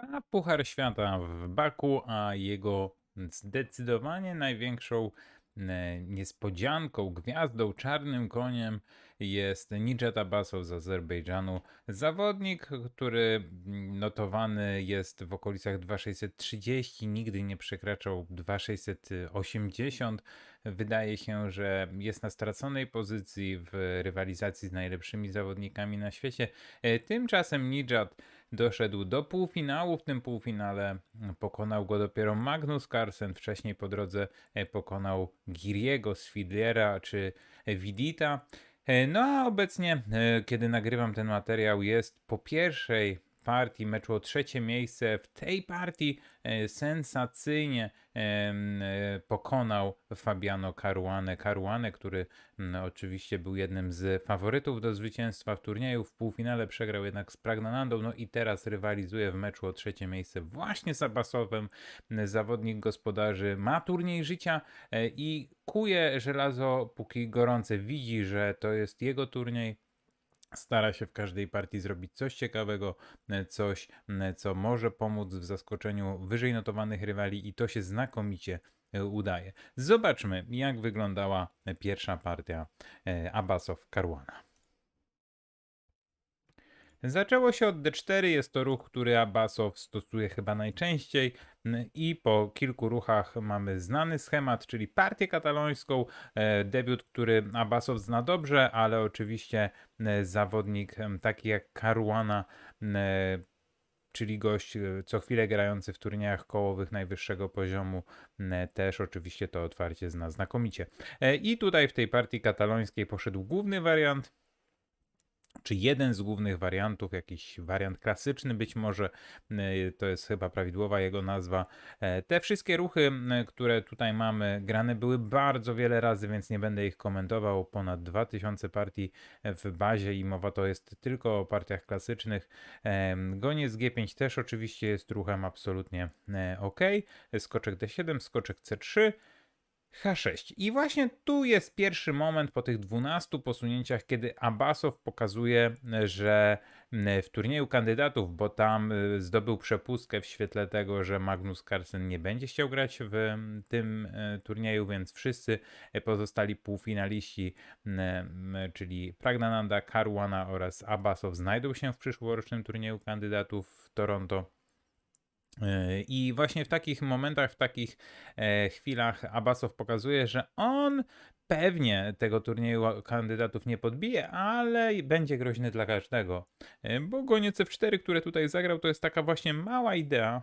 Trwa Puchar Świata w Baku, a jego zdecydowanie największą e, niespodzianką, gwiazdą, czarnym koniem jest Nijat Abbasow z Azerbejdżanu. Zawodnik, który notowany jest w okolicach 2630, nigdy nie przekraczał 2680. Wydaje się, że jest na straconej pozycji w rywalizacji z najlepszymi zawodnikami na świecie. E, Tymczasem Nijat doszedł do półfinału. W tym półfinale pokonał go dopiero Magnus Carlsen. Wcześniej po drodze e, pokonał Giriego z Fidlera czy Vidita. E, No a obecnie, e, kiedy nagrywam ten materiał, jest po pierwszej partii meczu o trzecie miejsce. W tej partii e, sensacyjnie e, pokonał Fabiano Caruane. Caruane, który oczywiście był jednym z faworytów do zwycięstwa w turnieju. W półfinale przegrał jednak z Pragnanandą, no i teraz rywalizuje w meczu o trzecie miejsce właśnie z Abbasowem. Zawodnik gospodarzy ma turniej życia e, i kuje żelazo póki gorące. Widzi, że to jest jego turniej. Stara się w każdej partii zrobić coś ciekawego, e, coś, co może pomóc w zaskoczeniu wyżej notowanych rywali, i to się znakomicie e, udaje. Zobaczmy, jak wyglądała pierwsza partia e, Abbasow Karwana. Zaczęło się od D4, jest to ruch, który Abbasow stosuje chyba najczęściej i po kilku ruchach mamy znany schemat, czyli partię katalońską, e, debiut, który Abbasow zna dobrze, ale oczywiście e, zawodnik taki jak Caruana, e, czyli gość co chwilę grający w turniejach kołowych najwyższego poziomu, też oczywiście to otwarcie zna znakomicie. I tutaj w tej partii katalońskiej poszedł główny wariant, czy jeden z głównych wariantów, jakiś wariant klasyczny być może, y, to jest chyba prawidłowa jego nazwa. E, Te wszystkie ruchy, które tutaj mamy, grane były bardzo wiele razy, więc nie będę ich komentował. Ponad 2000 partii w bazie i mowa to jest tylko o partiach klasycznych. Goniec G5 też oczywiście jest ruchem absolutnie ok. Skoczek D7, skoczek C3. H6. I właśnie tu jest pierwszy moment po tych 12 posunięciach, kiedy Abbasow pokazuje, że w turnieju kandydatów, bo tam y, zdobył przepustkę w świetle tego, że Magnus Carlsen nie będzie chciał grać w tym y, turnieju, więc wszyscy pozostali półfinaliści, czyli Pragnananda, Caruana oraz Abbasow znajdą się w przyszłorocznym turnieju kandydatów w Toronto. I właśnie w takich momentach, w takich e, chwilach Abbasow pokazuje, że on pewnie tego turnieju kandydatów nie podbije, ale będzie groźny dla każdego. E, Bo goniec F4, które tutaj zagrał, to jest taka właśnie mała idea,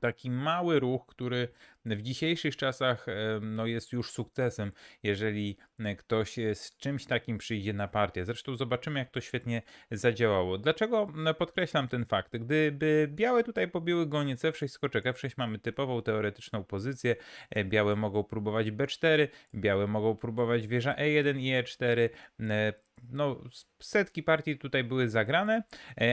taki mały ruch, który w dzisiejszych czasach e, no, jest już sukcesem, jeżeli e, ktoś e, z czymś takim przyjdzie na partię. Zresztą zobaczymy, jak to świetnie zadziałało. Dlaczego no, podkreślam ten fakt? Gdyby białe tutaj pobiły goniec F6, skoczek F6, mamy typową teoretyczną pozycję. Białe mogą próbować B4, białe mogą próbować wieża E1 i E4. E, No, setki partii tutaj były zagrane,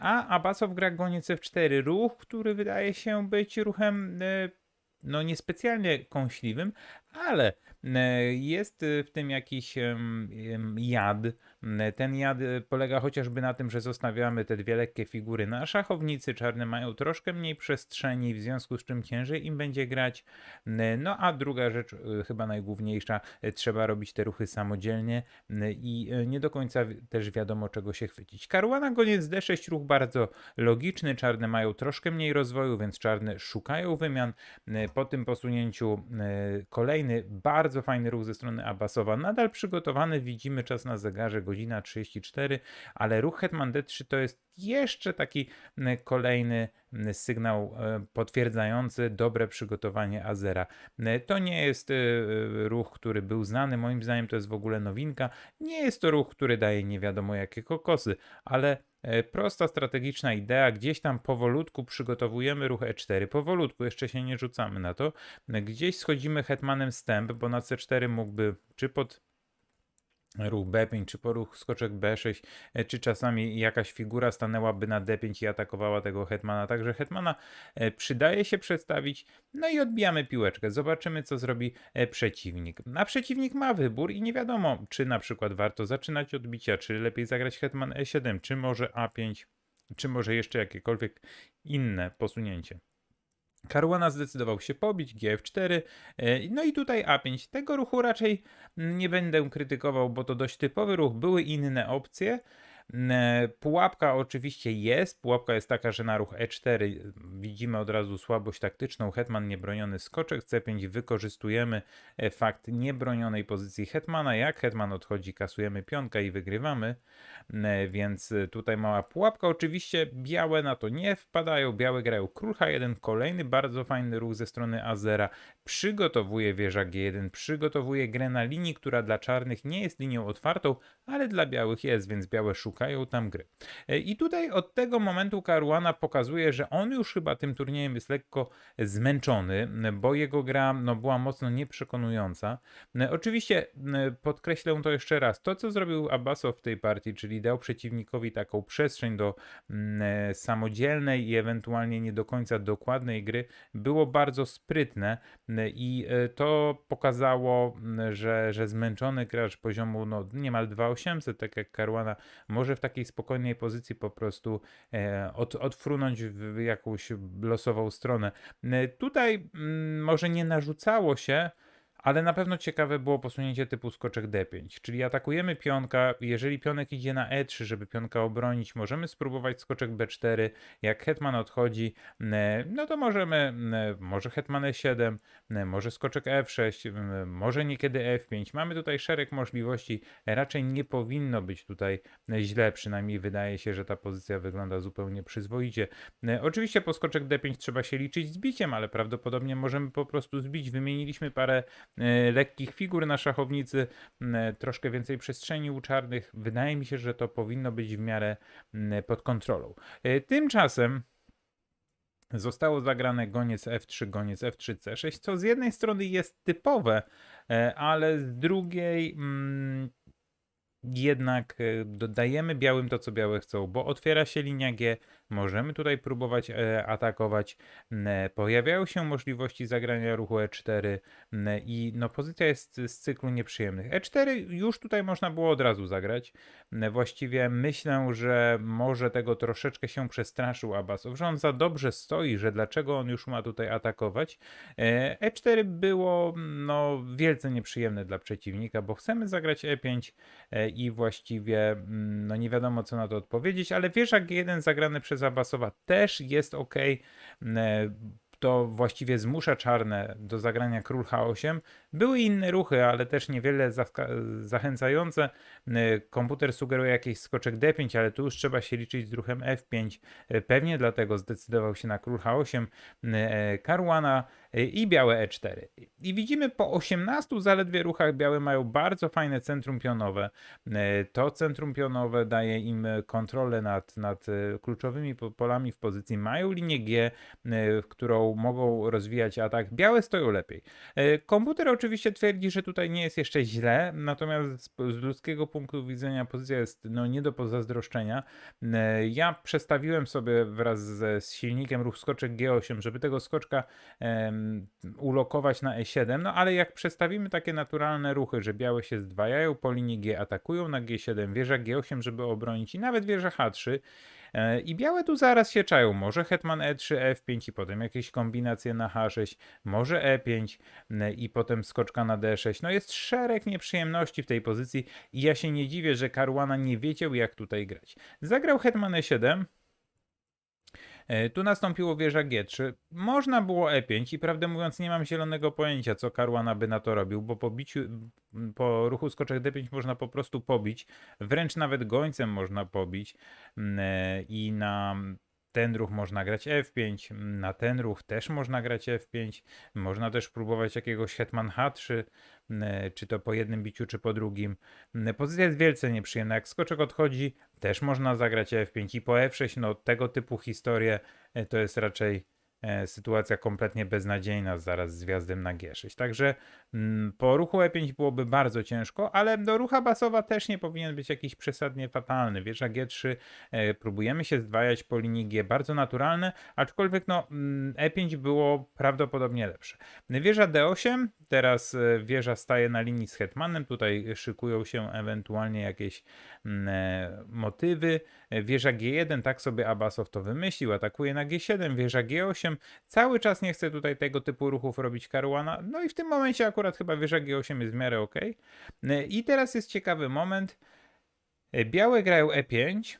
a Abbasow gra goniec F4, ruch, który wydaje się być ruchem no niespecjalnie kąśliwym, ale e, jest e, w tym jakiś jad. M, Ten jad e, polega chociażby na tym, że zostawiamy te dwie lekkie figury na szachownicy. Czarne mają troszkę mniej przestrzeni, w związku z czym ciężej im będzie grać. M, No a druga rzecz, e, chyba najgłówniejsza, e, trzeba robić te ruchy samodzielnie m, i nie do końca też wiadomo czego się chwycić. Caruana goniec D6 ruch bardzo logiczny, czarne mają troszkę mniej rozwoju, więc czarne szukają wymian. Po tym posunięciu kolejny bardzo fajny ruch ze strony Abbasowa, nadal przygotowany, widzimy czas na zegarze, godzina 34, ale ruch Hetman D3 to jest jeszcze taki m, kolejny m, sygnał e, potwierdzający dobre przygotowanie Azera. E, To nie jest e, ruch, który był znany, moim zdaniem to jest w ogóle nowinka. Nie jest to ruch, który daje nie wiadomo jakie kokosy, ale prosta strategiczna idea, gdzieś tam powolutku przygotowujemy ruch E4, powolutku, jeszcze się nie rzucamy na to, gdzieś schodzimy hetmanem stęp, bo na C4 mógłby czy pod ruch B5, czy po ruch skoczek B6, e, czy czasami jakaś figura stanęłaby na D5 i atakowała tego hetmana. Także hetmana e, przydaje się przedstawić, no i odbijamy piłeczkę. Zobaczymy, co zrobi e, przeciwnik. A przeciwnik ma wybór i nie wiadomo, czy na przykład warto zaczynać odbicia, czy lepiej zagrać hetman E7, czy może A5. czy może jeszcze jakiekolwiek inne posunięcie. Caruana zdecydował się pobić GF4, e, no i tutaj A5. Tego ruchu raczej nie będę krytykował, bo to dość typowy ruch, były inne opcje. Pułapka oczywiście jest. Pułapka jest taka, że na ruch E4 widzimy od razu słabość taktyczną. Hetman niebroniony skoczek C5 wykorzystujemy e, fakt niebronionej pozycji hetmana. Jak hetman odchodzi, kasujemy pionka i wygrywamy. Więc e, tutaj mała pułapka. Oczywiście białe na to nie wpadają. Białe grają król H1. Kolejny bardzo fajny ruch ze strony Azera. Przygotowuje wieża G1. Przygotowuje grę na linii, która dla czarnych nie jest linią otwartą, ale dla białych jest, więc białe szukają tam gry. E, I tutaj od tego momentu Caruana pokazuje, że on już chyba tym turniejem jest lekko zmęczony, bo jego gra no, była mocno nieprzekonująca. E, Oczywiście e, podkreślę to jeszcze raz. To, co zrobił Abbasow w tej partii, czyli dał przeciwnikowi taką przestrzeń do mm, samodzielnej i ewentualnie nie do końca dokładnej gry, było bardzo sprytne i to pokazało, m, że, że zmęczony gracz poziomu no, niemal 2800, tak jak Caruana, może w takiej spokojnej pozycji po prostu e, od, odfrunąć w w jakąś losową stronę. E, Tutaj mm, może nie narzucało się, ale na pewno ciekawe było posunięcie typu skoczek D5, czyli atakujemy pionka, jeżeli pionek idzie na E3, żeby pionka obronić, możemy spróbować skoczek B4, jak hetman odchodzi, e, no to możemy, e, może hetman E7, e, może skoczek F6, m, może niekiedy F5, mamy tutaj szereg możliwości, raczej nie powinno być tutaj źle, przynajmniej wydaje się, że ta pozycja wygląda zupełnie przyzwoicie. Oczywiście po skoczek D5 trzeba się liczyć z biciem, ale prawdopodobnie możemy po prostu zbić. Wymieniliśmy parę lekkich figur na szachownicy, m, troszkę więcej przestrzeni u czarnych. Wydaje mi się, że to powinno być w miarę m, pod kontrolą. E, Tymczasem zostało zagrane goniec F3, goniec F3, C6, co z jednej strony jest typowe, e, ale z drugiej mm, jednak e, dodajemy białym to, co białe chcą, bo otwiera się linia G, możemy tutaj próbować e, atakować, e, pojawiają się możliwości zagrania ruchu E4 m, i no pozycja jest z cyklu nieprzyjemnych. E4 już tutaj można było od razu zagrać, właściwie myślę, że może tego troszeczkę się przestraszył Abbasow, że on za dobrze stoi, że dlaczego on już ma tutaj atakować. E, E4 było no wielce nieprzyjemne dla przeciwnika, bo chcemy zagrać E5 e, i właściwie mm, no nie wiadomo co na to odpowiedzieć, ale wieża G1 zagrany przez Abbasowa też jest ok. To właściwie zmusza czarne do zagrania król H8. Były inne ruchy, ale też niewiele zachęcające. E, Komputer sugeruje jakiś skoczek D5, ale tu już trzeba się liczyć z ruchem F5. E, Pewnie dlatego zdecydował się na król H8, e, Caruana e, i białe E4. I widzimy po 18 zaledwie ruchach białe mają bardzo fajne centrum pionowe. E, To centrum pionowe daje im kontrolę nad, nad e, kluczowymi po- polami w pozycji. Mają linię G, w którą mogą rozwijać atak. Białe stoją lepiej. Komputer oczywiście twierdzi, że tutaj nie jest jeszcze źle, natomiast z, ludzkiego punktu widzenia pozycja jest no, nie do pozazdroszczenia. Ja przestawiłem sobie wraz z silnikiem ruch skoczek G8, żeby tego skoczka ulokować na E7, no ale jak przestawimy takie naturalne ruchy, że białe się zdwajają po linii G, atakują na G7, wieża G8, żeby obronić i nawet wieża H3, E, I białe tu zaraz się czają. Może hetman E3, F5 i potem jakieś kombinacje na H6, może E5 n- i potem skoczka na D6. No jest szereg nieprzyjemności w tej pozycji i ja się nie dziwię, że Caruana nie wiedział jak tutaj grać. Zagrał hetman E7. E, Tu nastąpiło wieża G3. Można było E5 i prawdę mówiąc nie mam zielonego pojęcia, co Caruana by na to robił, bo po biciu, m, po ruchu skoczek D5 można po prostu pobić, wręcz nawet gońcem można pobić m, e, i na ten ruch można grać F5, m, na ten ruch też można grać F5, można też próbować jakiegoś hetman H3, m, e, czy to po jednym biciu, czy po drugim. M, Pozycja jest wielce nieprzyjemna. Jak skoczek odchodzi, też można zagrać F5 i po F6, no tego typu historie e, to jest raczej e, sytuacja kompletnie beznadziejna zaraz z wjazdem na G6. Także mm, po ruchu E5 byłoby bardzo ciężko, ale do rucha basowa też nie powinien być jakiś przesadnie fatalny. Wieża G3 e, próbujemy się zdwajać po linii G, bardzo naturalne, aczkolwiek no mm, E5 było prawdopodobnie lepsze. Wieża D8, teraz e, wieża staje na linii z hetmanem, tutaj szykują się ewentualnie jakieś mm, e, motywy. E, Wieża G1, tak sobie Abasow to wymyślił, atakuje na G7, wieża G8. Cały czas nie chce tutaj tego typu ruchów robić Caruana, no i w tym momencie akurat chyba wieża G8 jest w miarę ok. I teraz jest ciekawy moment. Białe grają E5,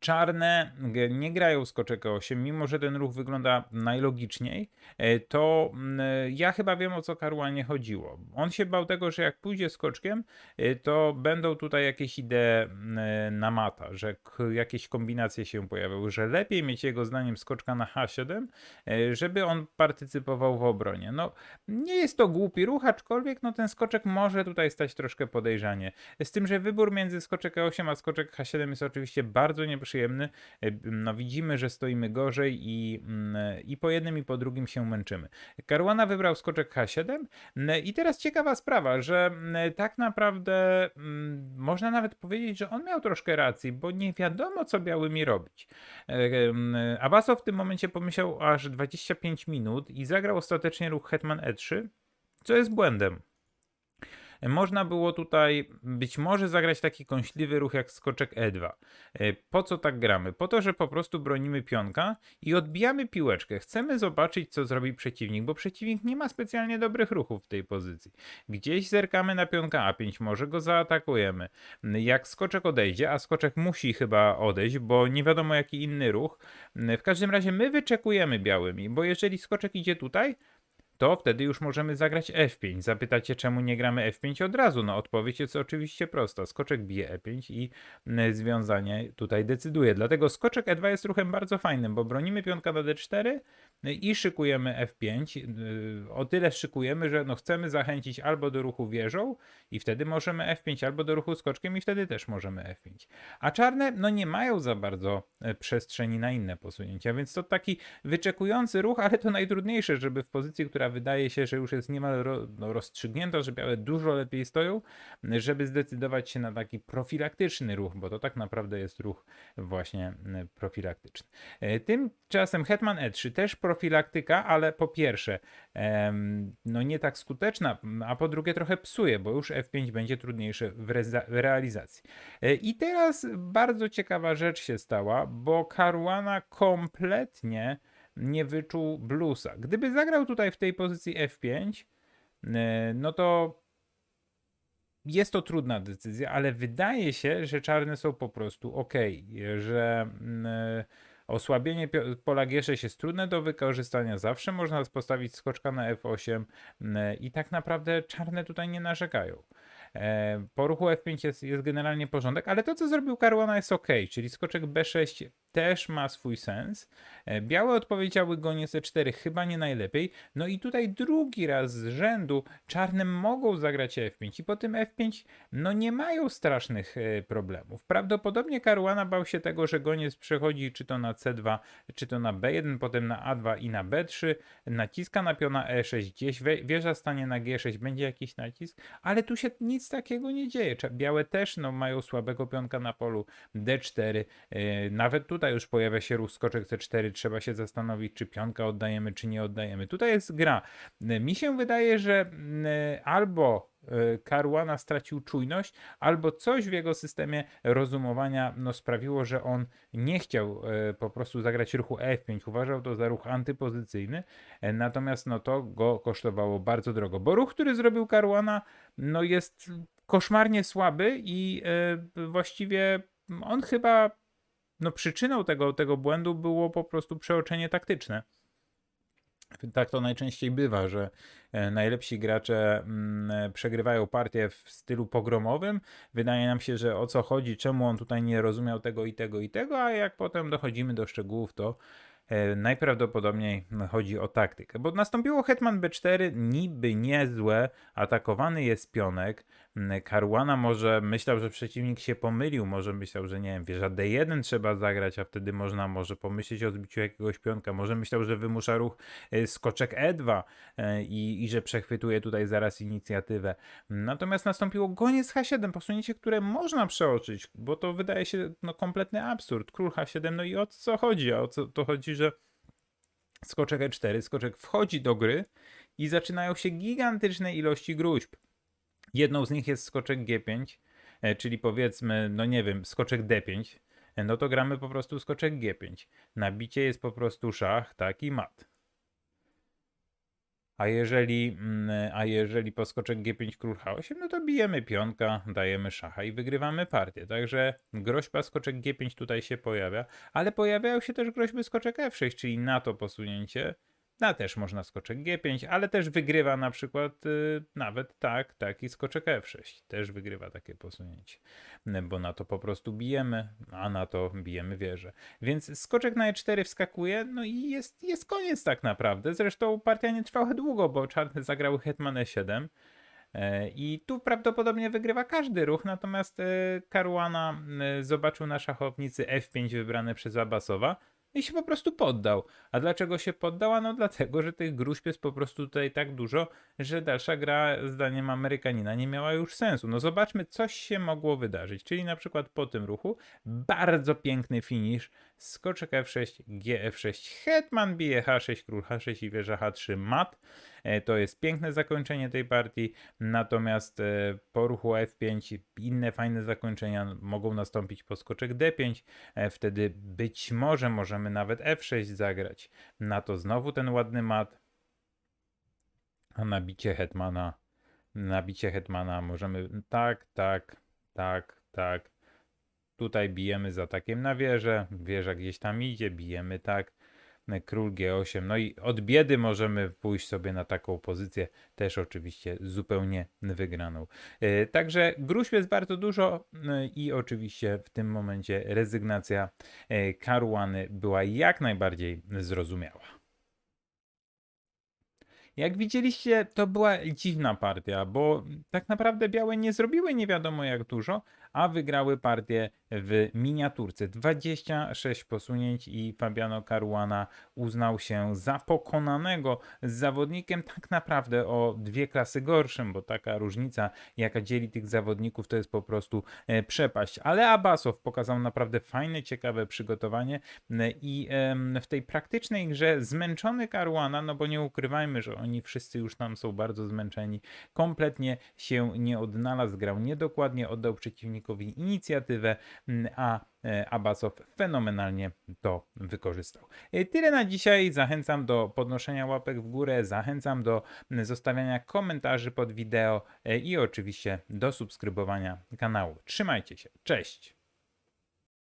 czarne nie grają skoczek E8, mimo że ten ruch wygląda najlogiczniej, e, to mm, e, ja chyba wiem o co Caruanie chodziło. On się bał tego, że jak pójdzie skoczkiem, e, to będą tutaj jakieś idee mm, na mata, że jakieś kombinacje się pojawią, że lepiej mieć jego zdaniem skoczka na H7, e, żeby on partycypował w obronie. No, nie jest to głupi ruch, aczkolwiek no, ten skoczek może tutaj stać troszkę podejrzanie. Z tym, że wybór między skoczek E8 a skoczek H7 jest oczywiście bardzo nieprzyjemny. E, No, widzimy, że stoimy gorzej i, mm, i po jednym i po drugim się męczymy. Caruana wybrał skoczek H7 mm, i teraz ciekawa sprawa, że mm, tak naprawdę mm, można nawet powiedzieć, że on miał troszkę racji, bo nie wiadomo co białymi robić. E, em, Abasow w tym momencie pomyślał aż 25 minut i zagrał ostatecznie ruch Hetman E3, co jest błędem. Można było tutaj być może zagrać taki kąśliwy ruch jak skoczek E2. E, Po co tak gramy? Po to, że po prostu bronimy pionka i odbijamy piłeczkę. Chcemy zobaczyć, co zrobi przeciwnik, bo przeciwnik nie ma specjalnie dobrych ruchów w tej pozycji. Gdzieś zerkamy na pionka A5, może go zaatakujemy. Jak skoczek odejdzie, a skoczek musi chyba odejść, bo nie wiadomo jaki inny ruch. W każdym razie my wyczekujemy białymi, bo jeżeli skoczek idzie tutaj, to wtedy już możemy zagrać F5. Zapytacie, czemu nie gramy F5 od razu? No odpowiedź jest oczywiście prosta. Skoczek bije E5 i mm, związanie tutaj decyduje. Dlatego skoczek E2 jest ruchem bardzo fajnym, bo bronimy pionka na D4 i szykujemy F5. Yy, O tyle szykujemy, że no chcemy zachęcić albo do ruchu wieżą i wtedy możemy F5, albo do ruchu skoczkiem i wtedy też możemy F5. A czarne no nie mają za bardzo e, przestrzeni na inne posunięcia, więc to taki wyczekujący ruch, ale to najtrudniejsze, żeby w pozycji, która wydaje się, że już jest niemal ro, no, rozstrzygnięta, że białe dużo lepiej stoją, żeby zdecydować się na taki profilaktyczny ruch, bo to tak naprawdę jest ruch właśnie mm, profilaktyczny. E, Tymczasem Hetman E3 też profilaktyka, ale po pierwsze, no nie tak skuteczna, a po drugie trochę psuje, bo już F5 będzie trudniejsze w, reza- w realizacji. E, I teraz bardzo ciekawa rzecz się stała, bo Caruana kompletnie nie wyczuł bluesa. Gdyby zagrał tutaj w tej pozycji F5, e, no to jest to trudna decyzja, ale wydaje się, że czarne są po prostu ok, że e, osłabienie pola G6 jest trudne do wykorzystania. Zawsze można postawić skoczka na F8 mm, i tak naprawdę czarne tutaj nie narzekają. E, Po ruchu F5 jest, jest generalnie porządek, ale to co zrobił Caruana jest ok, czyli skoczek B6 też ma swój sens. E, Białe odpowiedziały gonie C4 chyba nie najlepiej. No i tutaj drugi raz z rzędu czarnym mogą zagrać F5 i po tym F5 no nie mają strasznych e, problemów. Prawdopodobnie Caruana bał się tego, że goniec przechodzi czy to na C2, czy to na B1, potem na A2 i na B3, naciska na piona E6, gdzieś wieża stanie na G6, będzie jakiś nacisk, ale tu się nic takiego nie dzieje. Białe też no, mają słabego pionka na polu D4, e, nawet tutaj już pojawia się ruch skoczek C4, trzeba się zastanowić, czy pionka oddajemy, czy nie oddajemy. Tutaj jest gra. E, Mi się wydaje, że e, albo e, Caruana stracił czujność, albo coś w jego systemie rozumowania no, sprawiło, że on nie chciał po prostu zagrać ruchu F5. Uważał to za ruch antypozycyjny, natomiast no, to go kosztowało bardzo drogo, bo ruch, który zrobił Caruana, no, jest koszmarnie słaby i właściwie on chyba no, przyczyną tego, tego błędu było po prostu przeoczenie taktyczne. Tak to najczęściej bywa, że e, najlepsi gracze mm, e, przegrywają partię w stylu pogromowym. Wydaje nam się, że o co chodzi, czemu on tutaj nie rozumiał tego i tego i tego, a jak potem dochodzimy do szczegółów, to najprawdopodobniej chodzi o taktykę. Bo nastąpiło Hetman B4, niby niezłe, atakowany jest pionek, Mm, Caruana może myślał, że przeciwnik się pomylił, może myślał, że nie wiem, wieża D1 trzeba zagrać, a wtedy można może pomyśleć o zbiciu jakiegoś pionka, może myślał, że wymusza ruch y, skoczek E2 y, i, i że przechwytuje tutaj zaraz inicjatywę. Natomiast nastąpiło goniec H7, posunięcie, które można przeoczyć, bo to wydaje się no, kompletny absurd. Król H7, no i o co chodzi? A o co to chodzi, że skoczek E4, skoczek wchodzi do gry i zaczynają się gigantyczne ilości gruźb. Jedną z nich jest skoczek G5, e, czyli powiedzmy, no nie wiem, skoczek D5, e, no to gramy po prostu skoczek G5. Nabicie jest po prostu szach, tak i mat. A jeżeli, mm, a jeżeli po skoczek G5 król H8, no to bijemy pionka, dajemy szacha i wygrywamy partię. Także groźba skoczek G5 tutaj się pojawia, ale pojawiają się też groźby skoczek F6, czyli na to posunięcie. Na też można skoczek G5, ale też wygrywa na przykład y, nawet tak, taki skoczek F6. Też wygrywa takie posunięcie, bo na to po prostu bijemy, a na to bijemy wieżę. Więc skoczek na E4 wskakuje, no i jest, jest koniec tak naprawdę. Zresztą partia nie trwała długo, bo czarny zagrał hetman E7. E, I tu prawdopodobnie wygrywa każdy ruch, natomiast e, Caruana e, zobaczył na szachownicy F5 wybrane przez Abasowa i się po prostu poddał. A dlaczego się poddał? No dlatego, że tych gruźb jest po prostu tutaj tak dużo, że dalsza gra, zdaniem Amerykanina, nie miała już sensu. No zobaczmy, coś się mogło wydarzyć. Czyli na przykład po tym ruchu bardzo piękny finish, skoczek F6, GF6, hetman bije H6, król H6 i wieża H3 mat. E, To jest piękne zakończenie tej partii, natomiast e, po ruchu F5 inne fajne zakończenia mogą nastąpić po skoczek D5. E, Wtedy być może możemy nawet F6 zagrać. Na to znowu ten ładny mat. A nabicie hetmana, nabicie hetmana możemy tak, tak, tak, tak. Tutaj bijemy z atakiem na wieżę, wieża gdzieś tam idzie, bijemy tak. Król G8. No i od biedy możemy pójść sobie na taką pozycję, też oczywiście zupełnie wygraną. E, Także gruźb jest bardzo dużo e, i oczywiście w tym momencie rezygnacja e, Caruany była jak najbardziej zrozumiała. Jak widzieliście, to była dziwna partia, bo tak naprawdę białe nie zrobiły nie wiadomo jak dużo, a wygrały partię w miniaturce. 26 posunięć i Fabiano Caruana uznał się za pokonanego z zawodnikiem tak naprawdę o dwie klasy gorszym, bo taka różnica, jaka dzieli tych zawodników, to jest po prostu e, przepaść. Ale Abasow pokazał naprawdę fajne, ciekawe przygotowanie e, i w tej praktycznej grze zmęczony Caruana, no bo nie ukrywajmy, że oni wszyscy już tam są bardzo zmęczeni, kompletnie się nie odnalazł, grał niedokładnie, oddał przeciwnikowi inicjatywę, m, a e, Abasow fenomenalnie to wykorzystał. E, Tyle na dzisiaj. Zachęcam do podnoszenia łapek w górę, zachęcam do m, zostawiania komentarzy pod wideo e, i oczywiście do subskrybowania kanału. Trzymajcie się. Cześć!